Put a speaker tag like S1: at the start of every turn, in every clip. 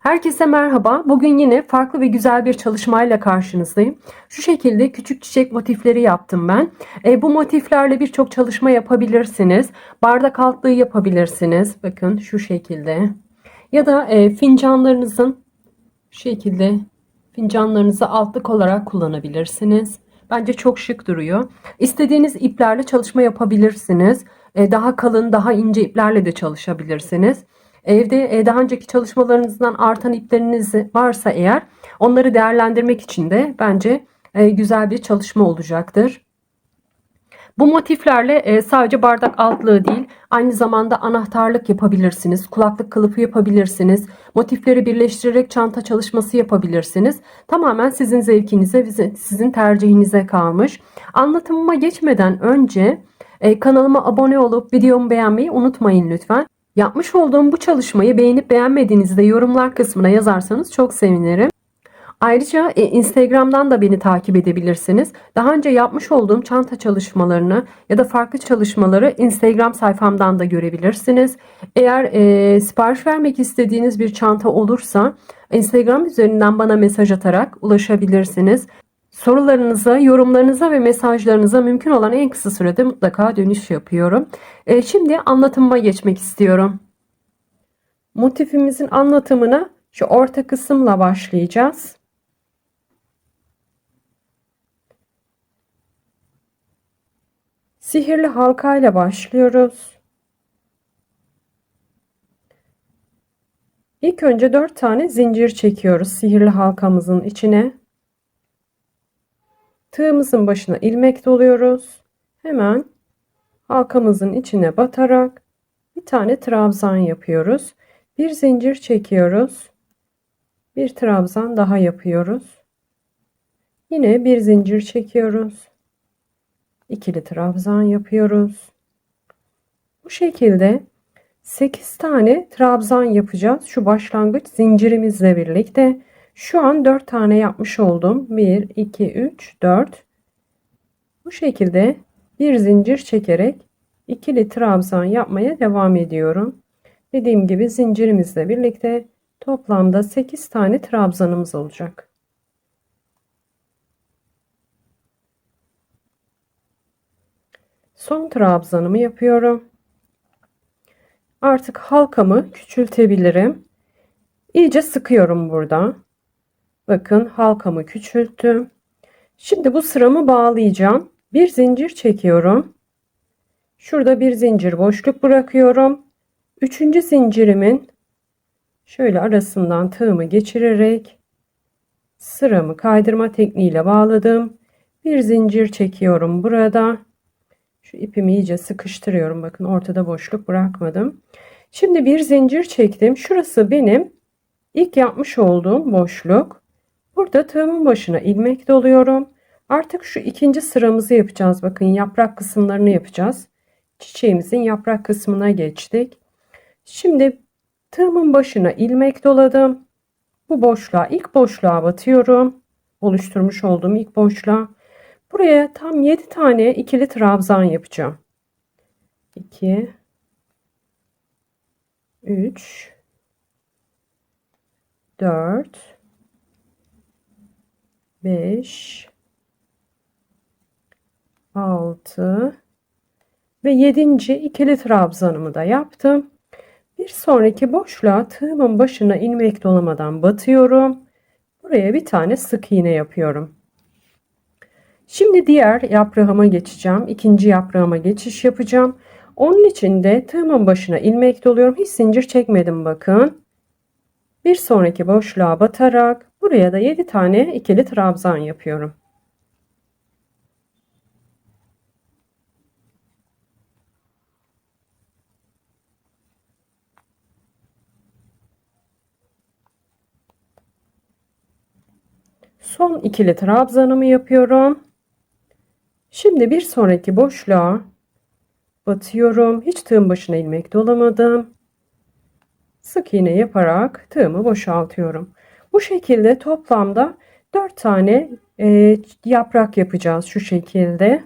S1: Herkese merhaba. Bugün yine farklı ve güzel bir çalışmayla karşınızdayım. Şu şekilde küçük çiçek motifleri yaptım ben. E, bu motiflerle birçok çalışma yapabilirsiniz. Bardak altlığı yapabilirsiniz. Bakın şu şekilde. Ya da e, fincanlarınızın şu şekilde fincanlarınızı altlık olarak kullanabilirsiniz. Bence çok şık duruyor. İstediğiniz iplerle çalışma yapabilirsiniz. E, daha kalın, daha ince iplerle de çalışabilirsiniz. Evde e, daha önceki çalışmalarınızdan artan ipleriniz varsa eğer onları değerlendirmek için de bence e, güzel bir çalışma olacaktır. Bu motiflerle e, sadece bardak altlığı değil aynı zamanda anahtarlık yapabilirsiniz. Kulaklık kılıfı yapabilirsiniz. Motifleri birleştirerek çanta çalışması yapabilirsiniz. Tamamen sizin zevkinize, sizin tercihinize kalmış. Anlatımıma geçmeden önce kanalıma abone olup videomu beğenmeyi unutmayın lütfen. Yapmış olduğum bu çalışmayı beğenip beğenmediğinizi de yorumlar kısmına yazarsanız çok sevinirim. Ayrıca e, Instagram'dan da beni takip edebilirsiniz. Daha önce yapmış olduğum çanta çalışmalarını ya da farklı çalışmaları Instagram sayfamdan da görebilirsiniz. Eğer e, sipariş vermek istediğiniz bir çanta olursa Instagram üzerinden bana mesaj atarak ulaşabilirsiniz. Sorularınıza, yorumlarınıza ve mesajlarınıza mümkün olan en kısa sürede mutlaka dönüş yapıyorum. E, şimdi anlatımıma geçmek istiyorum. Motifimizin anlatımına şu orta kısımla başlayacağız. Sihirli halka ile başlıyoruz. İlk önce 4 tane zincir çekiyoruz sihirli halkamızın içine. Tığımızın başına ilmek doluyoruz. Hemen halkamızın içine batarak bir tane trabzan yapıyoruz. Bir zincir çekiyoruz. Bir trabzan daha yapıyoruz. Yine bir zincir çekiyoruz. İkili trabzan yapıyoruz. Bu şekilde 8 tane trabzan yapacağız. Şu başlangıç zincirimizle birlikte şu an 4 tane yapmış oldum. 1, 2, 3, 4. Bu şekilde bir zincir çekerek ikili trabzan yapmaya devam ediyorum. Dediğim gibi zincirimizle birlikte toplamda 8 tane trabzanımız olacak. Son trabzanımı yapıyorum. Artık halkamı küçültebilirim. İyice sıkıyorum burada. Bakın halkamı küçülttüm. Şimdi bu sıramı bağlayacağım. Bir zincir çekiyorum. Şurada bir zincir boşluk bırakıyorum. Üçüncü zincirimin şöyle arasından tığımı geçirerek sıramı kaydırma tekniğiyle bağladım. Bir zincir çekiyorum burada. Şu ipimi iyice sıkıştırıyorum. Bakın ortada boşluk bırakmadım. Şimdi bir zincir çektim. Şurası benim ilk yapmış olduğum boşluk. Burada tığımın başına ilmek doluyorum. Artık şu ikinci sıramızı yapacağız. Bakın yaprak kısımlarını yapacağız. Çiçeğimizin yaprak kısmına geçtik. Şimdi tığımın başına ilmek doladım. Bu boşluğa ilk boşluğa batıyorum. Oluşturmuş olduğum ilk boşluğa. Buraya tam 7 tane ikili trabzan yapacağım. 2 3 4 5 6 ve 7. ikili trabzanımı da yaptım. Bir sonraki boşluğa tığımın başına ilmek dolamadan batıyorum. Buraya bir tane sık iğne yapıyorum. Şimdi diğer yaprağıma geçeceğim. İkinci yaprağıma geçiş yapacağım. Onun için de tığımın başına ilmek doluyorum. Hiç zincir çekmedim bakın. Bir sonraki boşluğa batarak Buraya da 7 tane ikili trabzan yapıyorum. Son ikili trabzanımı yapıyorum. Şimdi bir sonraki boşluğa batıyorum. Hiç tığın başına ilmek dolamadım. Sık iğne yaparak tığımı boşaltıyorum. Bu şekilde toplamda 4 tane e, yaprak yapacağız şu şekilde.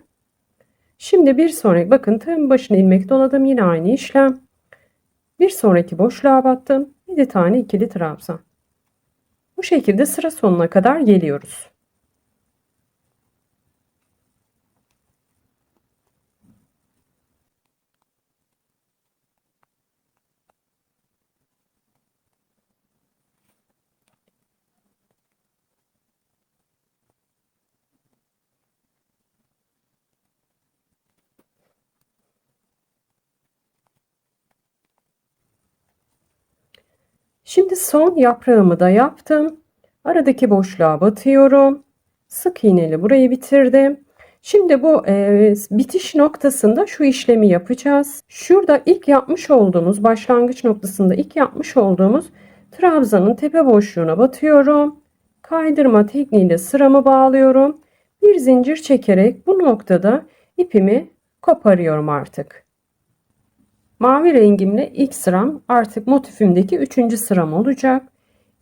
S1: Şimdi bir sonraki bakın tığın başına ilmek doladım yine aynı işlem. Bir sonraki boşluğa battım. 7 tane ikili trabzan. şekilde sıra sonuna kadar geliyoruz. Şimdi son yaprağımı da yaptım. Aradaki boşluğa batıyorum. Sık iğneli burayı bitirdim. Şimdi bu e, bitiş noktasında şu işlemi yapacağız. Şurada ilk yapmış olduğumuz başlangıç noktasında ilk yapmış olduğumuz trabzanın tepe boşluğuna batıyorum. Kaydırma tekniğiyle sıramı bağlıyorum. Bir zincir çekerek bu noktada ipimi koparıyorum artık. Mavi rengimle ilk sıram artık motifimdeki üçüncü sıram olacak.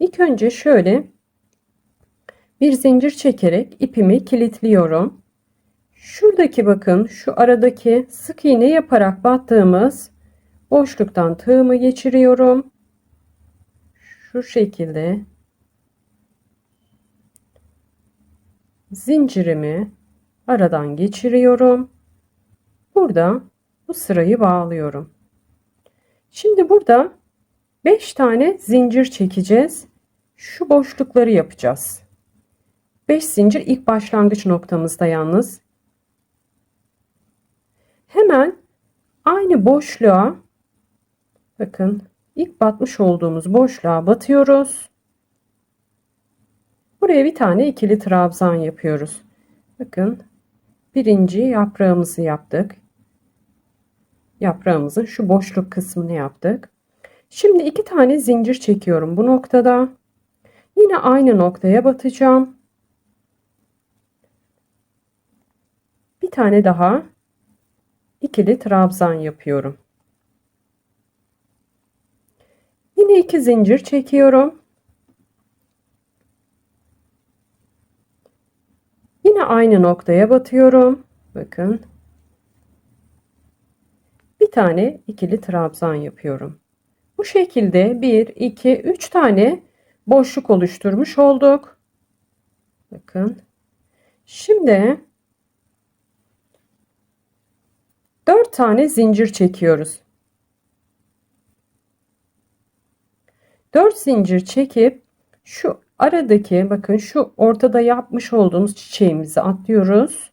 S1: İlk önce şöyle bir zincir çekerek ipimi kilitliyorum. Şuradaki bakın şu aradaki sık iğne yaparak battığımız boşluktan tığımı geçiriyorum. Şu şekilde zincirimi aradan geçiriyorum. Burada bu sırayı bağlıyorum. Şimdi burada 5 tane zincir çekeceğiz. Şu boşlukları yapacağız. 5 zincir ilk başlangıç noktamızda yalnız. Hemen aynı boşluğa bakın ilk batmış olduğumuz boşluğa batıyoruz. Buraya bir tane ikili trabzan yapıyoruz. Bakın birinci yaprağımızı yaptık yaprağımızın şu boşluk kısmını yaptık. Şimdi iki tane zincir çekiyorum bu noktada. Yine aynı noktaya batacağım. Bir tane daha ikili trabzan yapıyorum. Yine iki zincir çekiyorum. Yine aynı noktaya batıyorum. Bakın tane ikili trabzan yapıyorum. Bu şekilde 1, 2, 3 tane boşluk oluşturmuş olduk. Bakın. Şimdi 4 tane zincir çekiyoruz. 4 zincir çekip şu aradaki bakın şu ortada yapmış olduğumuz çiçeğimizi atlıyoruz.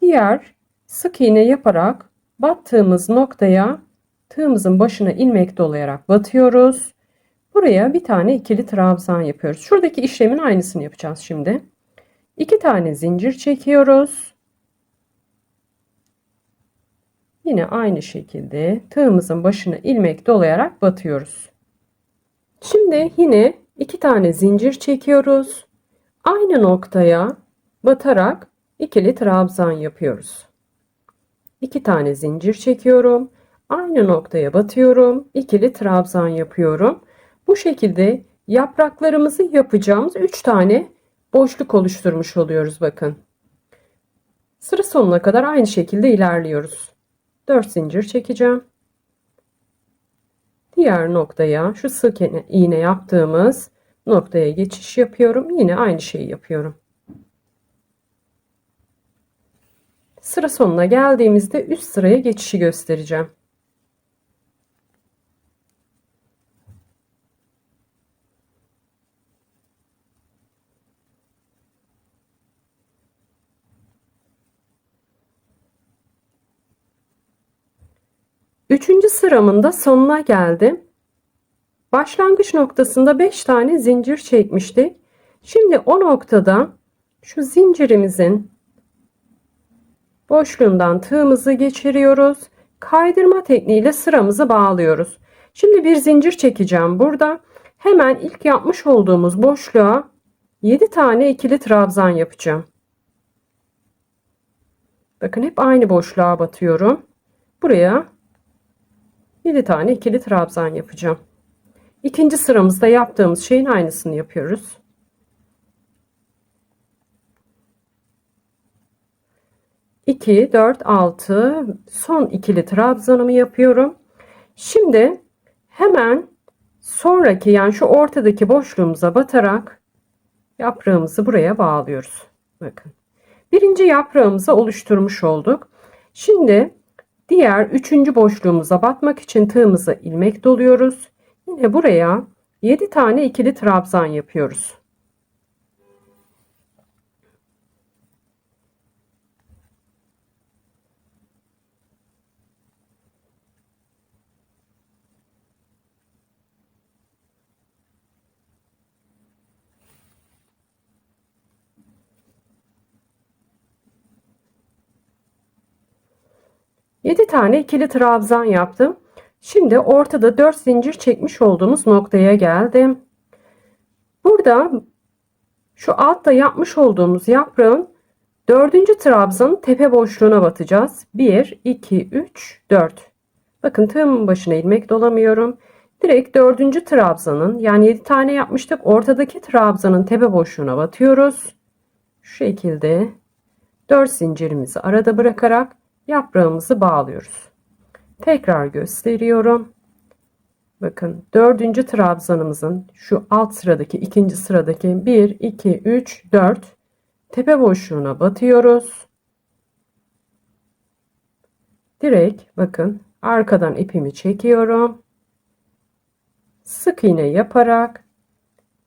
S1: Diğer sık iğne yaparak battığımız noktaya tığımızın başına ilmek dolayarak batıyoruz. Buraya bir tane ikili trabzan yapıyoruz. Şuradaki işlemin aynısını yapacağız şimdi. İki tane zincir çekiyoruz. Yine aynı şekilde tığımızın başına ilmek dolayarak batıyoruz. Şimdi yine iki tane zincir çekiyoruz. Aynı noktaya batarak ikili trabzan yapıyoruz. 2 tane zincir çekiyorum. Aynı noktaya batıyorum. ikili trabzan yapıyorum. Bu şekilde yapraklarımızı yapacağımız 3 tane boşluk oluşturmuş oluyoruz bakın. Sıra sonuna kadar aynı şekilde ilerliyoruz. 4 zincir çekeceğim. Diğer noktaya şu sık iğne yaptığımız noktaya geçiş yapıyorum. Yine aynı şeyi yapıyorum. Sıra sonuna geldiğimizde üst sıraya geçişi göstereceğim. Üçüncü sıramın da sonuna geldim. Başlangıç noktasında 5 tane zincir çekmiştik. Şimdi o noktada şu zincirimizin boşluğundan tığımızı geçiriyoruz. Kaydırma tekniğiyle sıramızı bağlıyoruz. Şimdi bir zincir çekeceğim burada. Hemen ilk yapmış olduğumuz boşluğa 7 tane ikili trabzan yapacağım. Bakın hep aynı boşluğa batıyorum. Buraya 7 tane ikili trabzan yapacağım. İkinci sıramızda yaptığımız şeyin aynısını yapıyoruz. 2, 4, 6 son ikili trabzanımı yapıyorum. Şimdi hemen sonraki yani şu ortadaki boşluğumuza batarak Yaprağımızı buraya bağlıyoruz. Bakın. Birinci yaprağımızı oluşturmuş olduk. Şimdi diğer üçüncü boşluğumuza batmak için tığımızı ilmek doluyoruz. Yine buraya 7 tane ikili trabzan yapıyoruz. Yedi tane ikili trabzan yaptım. Şimdi ortada 4 zincir çekmiş olduğumuz noktaya geldim. Burada şu altta yapmış olduğumuz yaprağın dördüncü trabzanın tepe boşluğuna batacağız. 1, 2, 3, 4. Bakın tığımın başına ilmek dolamıyorum. Direkt dördüncü trabzanın yani 7 tane yapmıştık. Ortadaki trabzanın tepe boşluğuna batıyoruz. Şu şekilde 4 zincirimizi arada bırakarak yaprağımızı bağlıyoruz. Tekrar gösteriyorum. Bakın dördüncü trabzanımızın şu alt sıradaki ikinci sıradaki 1, 2, 3, 4 tepe boşluğuna batıyoruz. Direkt bakın arkadan ipimi çekiyorum. Sık iğne yaparak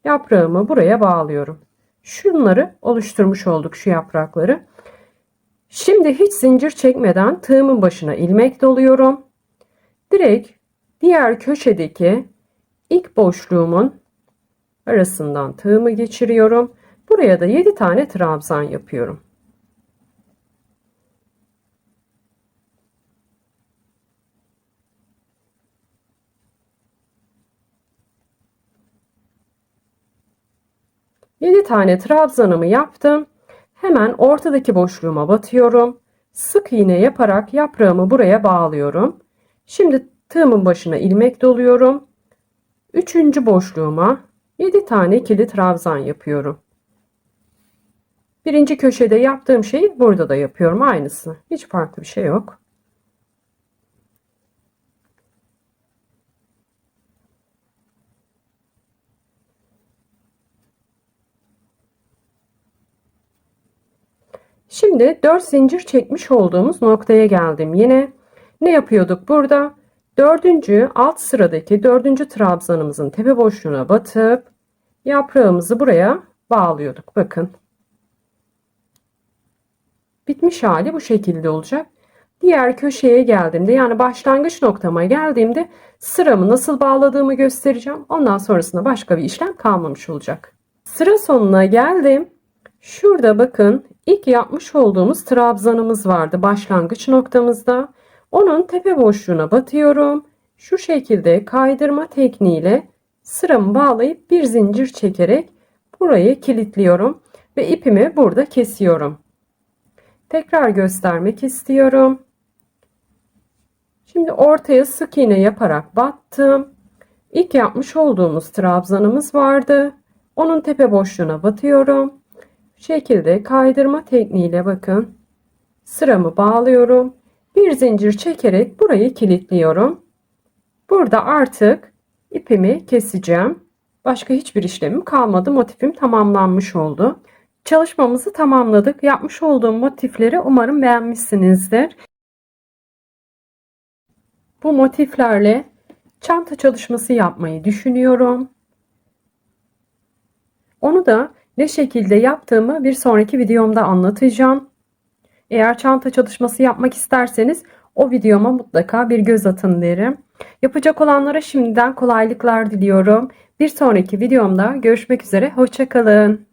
S1: yaprağımı buraya bağlıyorum. Şunları oluşturmuş olduk şu yaprakları. Şimdi hiç zincir çekmeden tığımın başına ilmek doluyorum. Direkt diğer köşedeki ilk boşluğumun arasından tığımı geçiriyorum. Buraya da 7 tane trabzan yapıyorum. Yedi tane trabzanımı yaptım. Hemen ortadaki boşluğuma batıyorum. Sık iğne yaparak yaprağımı buraya bağlıyorum. Şimdi tığımın başına ilmek doluyorum. Üçüncü boşluğuma 7 tane ikili trabzan yapıyorum. Birinci köşede yaptığım şeyi burada da yapıyorum aynısı. Hiç farklı bir şey yok. Şimdi 4 zincir çekmiş olduğumuz noktaya geldim. Yine ne yapıyorduk burada? Dördüncü alt sıradaki dördüncü trabzanımızın tepe boşluğuna batıp yaprağımızı buraya bağlıyorduk. Bakın. Bitmiş hali bu şekilde olacak. Diğer köşeye geldiğimde yani başlangıç noktama geldiğimde sıramı nasıl bağladığımı göstereceğim. Ondan sonrasında başka bir işlem kalmamış olacak. Sıra sonuna geldim. Şurada bakın ilk yapmış olduğumuz trabzanımız vardı başlangıç noktamızda. Onun tepe boşluğuna batıyorum. Şu şekilde kaydırma tekniğiyle sıramı bağlayıp bir zincir çekerek burayı kilitliyorum ve ipimi burada kesiyorum. Tekrar göstermek istiyorum. Şimdi ortaya sık iğne yaparak battım. İlk yapmış olduğumuz trabzanımız vardı. Onun tepe boşluğuna batıyorum şekilde kaydırma tekniğiyle bakın sıramı bağlıyorum. Bir zincir çekerek burayı kilitliyorum. Burada artık ipimi keseceğim. Başka hiçbir işlemim kalmadı. Motifim tamamlanmış oldu. Çalışmamızı tamamladık. Yapmış olduğum motifleri umarım beğenmişsinizdir. Bu motiflerle çanta çalışması yapmayı düşünüyorum. Onu da ne şekilde yaptığımı bir sonraki videomda anlatacağım. Eğer çanta çalışması yapmak isterseniz o videoma mutlaka bir göz atın derim. Yapacak olanlara şimdiden kolaylıklar diliyorum. Bir sonraki videomda görüşmek üzere. Hoşçakalın.